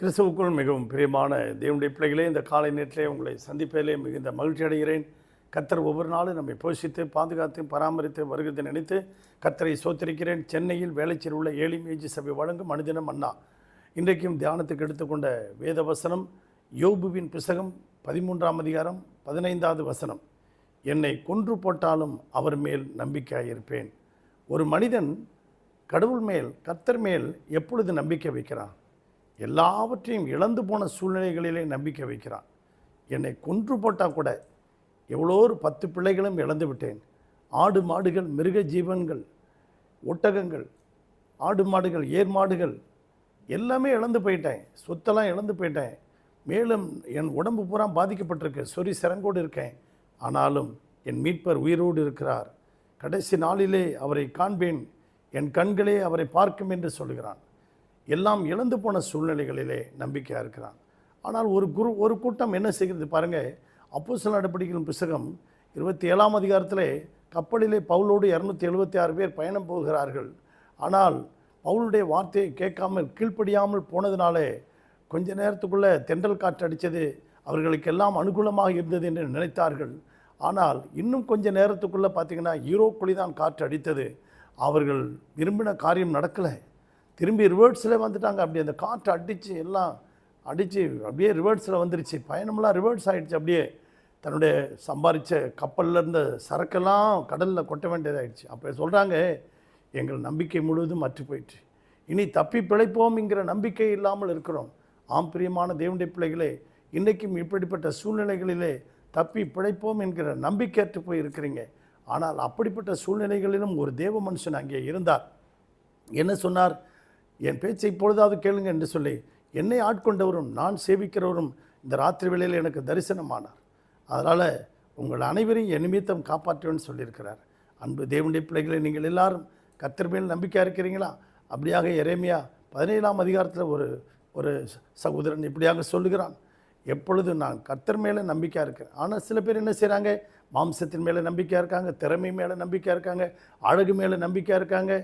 கிறிஸ்துவுக்குள் மிகவும் பிரியமான தேவனுடைய பிள்ளைகளே இந்த காலை நேரத்திலே உங்களை சந்திப்பதிலே மிகுந்த மகிழ்ச்சி அடைகிறேன். கத்தர் ஒவ்வொரு நாளும் நம்மை போஷித்து பாதுகாத்து பராமரித்து வருகிறதை நினைத்து கத்தரை சோத்திருக்கிறேன். சென்னையில் வேலைச்சேர் உள்ள ஏழி மேஜி சபை வழங்கும் மனிதனம் அண்ணா. இன்றைக்கும் தியானத்துக்கு எடுத்துக்கொண்ட வேத வசனம் யோபுவின் புஸ்தகம் பதிமூன்றாம் அதிகாரம் பதினைந்தாவது வசனம். என்னை கொன்று போட்டாலும் அவர் மேல் நம்பிக்கையாயிருப்பேன். ஒரு மனிதன் கடவுள் மேல் கர்த்தர் மேல் எப்பொழுது நம்பிக்கை வைக்கிறான்? எல்லாவற்றையும் இழந்து போன சூழ்நிலைகளிலே நம்பிக்கை வைக்கிறான். என்னை கொன்று போட்டால் கூட எவ்வளோ ஒரு பத்து பிள்ளைகளும் இழந்து விட்டேன். ஆடு மாடுகள் மிருக ஜீவன்கள் ஒட்டகங்கள் ஆடு மாடுகள் ஏர் மாடுகள் எல்லாமே இழந்து போயிட்டேன். சொத்தெல்லாம் இழந்து போயிட்டேன். மேலும் என் உடம்பு பூரா பாதிக்கப்பட்டிருக்கு. சொறி சிறங்கோடு இருக்கேன். ஆனாலும் என் மீட்பர் உயிரோடு இருக்கிறார். கடைசி நாளிலே அவரை காண்பேன். என் கண்களே அவரை பார்க்கும் என்று சொல்கிறான். எல்லாம் இழந்து போன சூழ்நிலைகளிலே நம்பிக்கையாக இருக்கிறான். ஆனால் ஒரு குரு ஒரு கூட்டம் என்ன செய்கிறது பாருங்கள் அப்போ சில நடவடிக்கைகளின் புஸ்தகம் இருபத்தி ஏழாம் அதிகாரத்திலே கப்பலிலே பவுலோடு இரநூத்தி எழுபத்தி ஆறு பேர் பயணம் போகிறார்கள். ஆனால் பவுலுடைய வார்த்தையை கேட்காமல் கீழ்ப்படியாமல் போனதினாலே கொஞ்ச நேரத்துக்குள்ளே தென்றல் காற்று அடித்தது. அவர்களுக்கெல்லாம் அனுகூலமாக இருந்தது என்று நினைத்தார்கள். ஆனால் இன்னும் கொஞ்ச நேரத்துக்குள்ளே பார்த்திங்கன்னா ஈரோக்குழி தான் காற்று அடித்தது. அவர்கள் விரும்பின காரியம் நடக்கலை. திரும்பி ரிவர்ட்ஸில் வந்துட்டாங்க. அப்படி அந்த காற்று அடித்து எல்லாம் அடித்து அப்படியே ரிவர்ட்ஸில் வந்துருச்சு. பயணமெல்லாம் ரிவர்ட்ஸ் ஆகிடுச்சு அப்படியே தன்னுடைய சம்பாதிச்ச கப்பலில் இருந்த சரக்கெல்லாம் கடலில் கொட்ட வேண்டியதாகிடுச்சு அப்போ சொல்கிறாங்க எங்கள் நம்பிக்கை முழுவதும் மற்று போயிட்டு இனி தப்பி பிழைப்போம்ங்கிற நம்பிக்கை இல்லாமல் இருக்கிறோம். ஆம் பிரியமான தேவனுடைய பிள்ளைகளே இன்றைக்கும் இப்படிப்பட்ட சூழ்நிலைகளிலே தப்பி பிழைப்போம் என்கிற நம்பிக்கையற்று போய் இருக்கிறீங்க ஆனால் அப்படிப்பட்ட சூழ்நிலைகளிலும் ஒரு தேவ மனுஷன் அங்கே இருந்தார். என்ன சொன்னார்? என் பேச்சை இப்பொழுதாவது கேளுங்க என்று சொல்லி என்னை ஆட்கொண்டவரும் நான் சேவிக்கிறவரும் இந்த ராத்திரி வேளையில் எனக்கு தரிசனமானார். அதனால் உங்கள் அனைவரையும் என் நிமித்தம் காப்பாற்றுவேன்னு சொல்லியிருக்கிறார். அன்பு தேவனுடைய பிள்ளைகளை நீங்கள் எல்லாரும் கத்தர் மேல் நம்பிக்கையாக இருக்கிறீங்களா? அப்படியாக எரேமியா பதினேழாம் அதிகாரத்தில் ஒரு ஒரு சகோதரன் இப்படியாக சொல்லுகிறான். எப்பொழுது நான் கர்த்தர் மேலே நம்பிக்கையாக இருக்கிறேன்? ஆனால் சில பேர் என்ன செய்கிறாங்க மாம்சத்தின் மேலே நம்பிக்கையாக இருக்காங்க திறமை மேலே நம்பிக்கையாக இருக்காங்க அழகு மேலே நம்பிக்கையாக இருக்காங்க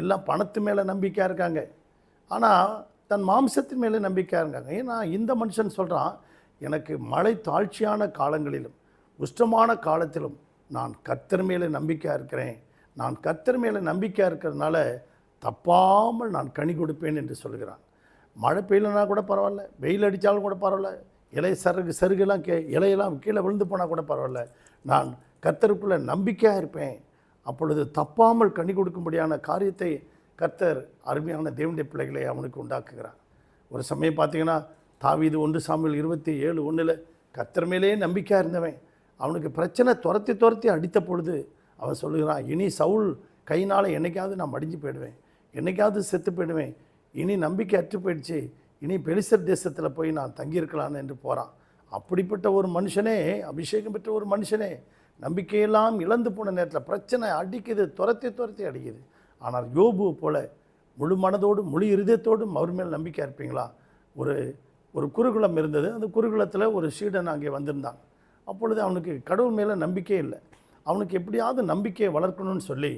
எல்லாம் பணத்து மேலே நம்பிக்கையாக இருக்காங்க. ஆனால் தன் மாம்சத்தின் மேலே நம்பிக்கையாக இருக்காங்க. ஏன்னா இந்த மனுஷன் சொல்கிறான் எனக்கு மழை தாழ்ச்சியான காலங்களிலும் உஷ்டமான காலத்திலும் நான் கத்தர் மேலே நம்பிக்கையாக இருக்கிறேன். நான் கத்தர் மேலே நம்பிக்கையாக இருக்கிறதுனால தப்பாமல் நான் கனி கொடுப்பேன் என்று சொல்கிறான். மழை பெய்யலனா கூட பரவாயில்ல வெயில் அடித்தாலும் கூட பரவாயில்ல இலை சருகு சருகுலாம் கே இலையெல்லாம் கீழே விழுந்து போனால் கூட பரவாயில்ல. நான் கத்தருக்குள்ளே நம்பிக்கையாக இருப்பேன். அப்பொழுது தப்பாமல் கனி கொடுக்கும்படியான காரியத்தை கர்த்தர் அருமையான தேவனுடைய பிள்ளைகளை அவனுக்கு உண்டாக்குகிறார். ஒரு சமயம் பார்த்தீங்கன்னா தாவீது ஒன்று சாமியில் இருபத்தி ஏழு ஒன்றில் கர்த்தர் மேலேயே நம்பிக்கையாக இருந்தவன். அவனுக்கு பிரச்சனை துரத்தி துரத்தி அடித்த பொழுது அவன் சொல்லுகிறான் இனி சவுல் கைனால் என்னைக்காவது நான் மடிஞ்சு போயிடுவேன். என்னைக்காவது செத்து போயிடுவேன். இனி நம்பிக்கை அற்று போயிடுச்சு. இனி பெலிசர் தேசத்தில் போய் நான் தங்கியிருக்கலான்னு என்று போகிறான் அப்படிப்பட்ட ஒரு மனுஷனே அபிஷேகம் பெற்ற ஒரு மனுஷனே நம்பிக்கையெல்லாம் இழந்து போன நேரத்தில் பிரச்சனை அடிக்குது துரத்தி துரத்தி அடிக்குது. ஆனால் யோபு போல முழு மனதோடு முழு இருதயத்தோடும் அவர் மேல் நம்பிக்கை இருப்பீங்களா ஒரு ஒரு குருகுலம் இருந்தது. அந்த குருகுலத்தில் ஒரு சீடன் அங்கே வந்திருந்தான். அப்பொழுது அவனுக்கு கடவுள் மேலே நம்பிக்கை இல்லை. அவனுக்கு எப்படியாவது நம்பிக்கையை வளர்க்கணும்னு சொல்லி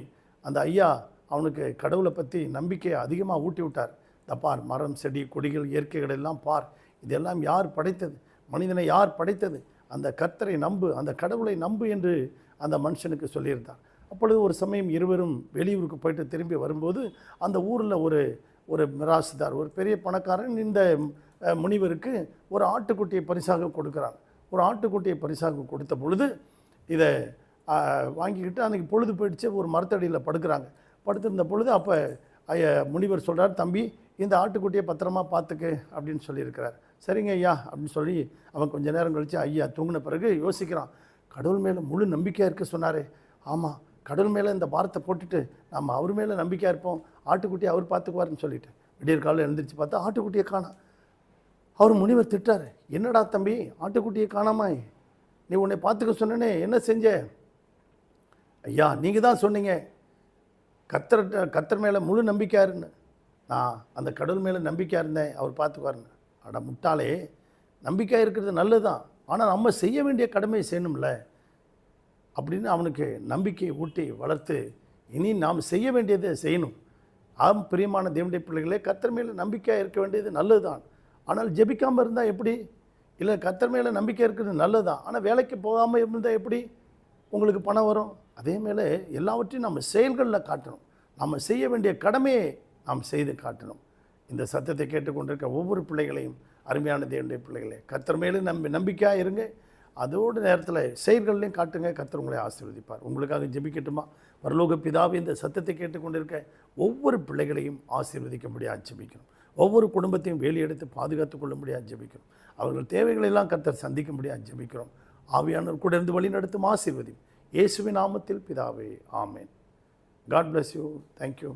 அந்த ஐயா அவனுக்கு கடவுளை பற்றி நம்பிக்கையை அதிகமாக ஊட்டி விட்டார். இந்த பார் மரம் செடி கொடிகள் இயற்கைகள் எல்லாம் பார். இதெல்லாம் யார் படைத்தது? மனிதனை யார் படைத்தது? அந்த கர்த்தரை நம்பு அந்த கடவுளை நம்பு என்று அந்த மனுஷனுக்கு சொல்லியிருந்தார் அப்பொழுது ஒரு சமயம் இருவரும் வெளியூருக்கு போயிட்டு திரும்பி வரும்போது அந்த ஊரில் ஒரு ஒரு மிராசுதார் ஒரு பெரிய பணக்காரன் இந்த முனிவருக்கு ஒரு ஆட்டுக்குட்டியை பரிசாக கொடுக்குறான். ஒரு ஆட்டுக்குட்டியை பரிசாக கொடுத்த பொழுது இதை வாங்கிக்கிட்டு அன்றைக்கி பொழுது போயிடுச்சு. ஒரு மரத்தடியில் படுக்கிறாங்க. படுத்திருந்த பொழுது அப்போ ஐய முனிவர் சொல்கிறார் தம்பி இந்த ஆட்டுக்குட்டியை பத்திரமா பார்த்துக்கு அப்படின்னு சொல்லியிருக்கிறார். சரிங்க ஐயா அப்படின்னு சொல்லி அவன் கொஞ்ச நேரம் கழித்து ஐயா தூங்கின பிறகு யோசிக்கிறான். கடவுள் மேலே முழு நம்பிக்கையாக இருக்க சொன்னாரே. ஆமாம் கடவுள் மேலே இந்த பாரத்தை போட்டுட்டு நம்ம அவர் மேலே நம்பிக்கையாக இருப்போம். ஆட்டுக்குட்டியை அவர் பார்த்துக்குவாருன்னு சொல்லிட்டு. விடியற் காலையில் எழுந்திரிச்சு பார்த்தா ஆட்டுக்குட்டியை காணாம் அவர் முனிவர் திட்டார் என்னடா தம்பி ஆட்டுக்குட்டியை காணாமா நீ உன்னை பார்த்துக்க சொன்னனே என்ன செஞ்ச? ஐயா நீங்கள் தான் சொன்னீங்க. கத்தர் கத்தர் மேலே முழு நம்பிக்கையாக இருந்தேன். நான் அந்த கடவுள் மேலே நம்பிக்கையாக இருந்தேன். அவர் பார்த்துக்குவாருன்னு அட முட்டாளே நம்பிக்கையாக இருக்கிறது நல்லது தான் ஆனால் நம்ம செய்ய வேண்டிய கடமையை செய்யணும்ல. அப்படின்னு அவனுக்கு நம்பிக்கையை ஊட்டி வளர்த்து இனி நாம் செய்ய வேண்டியதை செய்யணும். ஆம் பிரியமான தேவனுடைய பிள்ளைகளே கத்தர் மேலே நம்பிக்கையாக இருக்க வேண்டியது நல்லது தான் ஆனால் ஜெபிக்காமல் இருந்தால் எப்படி? இல்லை கத்தர் மேலே நம்பிக்கை இருக்கிறது நல்லது தான் ஆனால் வேலைக்கு போகாமல் இருந்தால் எப்படி? உங்களுக்கு பணம் வரும். அதே மேலே எல்லாவற்றையும் நம்ம செயல்களில் காட்டணும். நம்ம செய்ய வேண்டிய கடமையை நாம் செய்து காட்டணும். இந்த சத்தத்தை கேட்டுக்கொண்டிருக்க ஒவ்வொரு பிள்ளைகளையும் அருமையான தேவனுடைய பிள்ளைகளே கத்தர் மேலே நம்பி நம்பிக்கையாக இருங்க. அதோட நேரத்தில் செயல்கள்லையும் காட்டுங்க கத்தர் உங்களை ஆசீர்வதிப்பார். உங்களுக்காக ஜெபிக்கட்டுமா? பரலோக பிதாவை இந்த சத்தத்தை கேட்டுக்கொண்டிருக்க ஒவ்வொரு பிள்ளைகளையும் ஆசீர்வதிக்கும்படியாக ஜெபிக்கணும். ஒவ்வொரு குடும்பத்தையும் வேலையெடுத்து பாதுகாத்துக் கொள்ளும்படியாக ஜெபிக்கணும். அவர்கள் தேவைகளை எல்லாம் கத்தர் சந்திக்கும்படியாக ஜெபிக்கிறோம். ஆவியானவர் கூட இருந்து வழி நடத்தும் ஆசீர்வதி இயேசுவின் நாமத்தில் பிதாவே ஆமேன். God bless you thank you